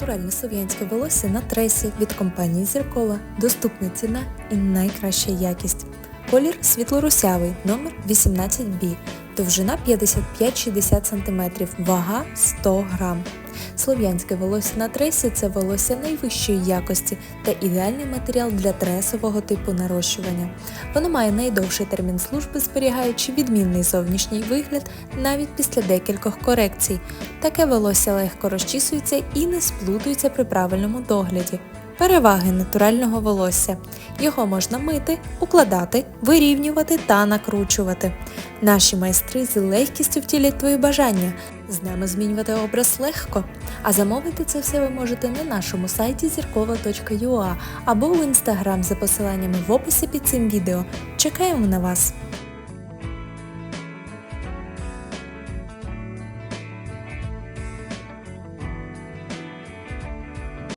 Натуральне слов'янське волосся на тресі від компанії Зіркова. Доступна ціна і найкраща якість. Колір світло-русявий, номер 18B, довжина 55-60 см, вага 100 грам. Слов'янське волосся на тресі це волосся найвищої якості та ідеальний матеріал для тресового типу нарощування. Воно має найдовший термін служби, зберігаючи відмінний зовнішній вигляд навіть після декількох корекцій. Таке волосся легко розчісується і не сплутується при правильному догляді. Переваги натурального волосся. Його можна мити, укладати, вирівнювати та накручувати. Наші майстри з легкістю втілять твої бажання. З нами змінювати образ легко. А замовити це все ви можете на нашому сайті зіркова.ua або в інстаграм за посиланнями в описі під цим відео. Чекаємо на вас!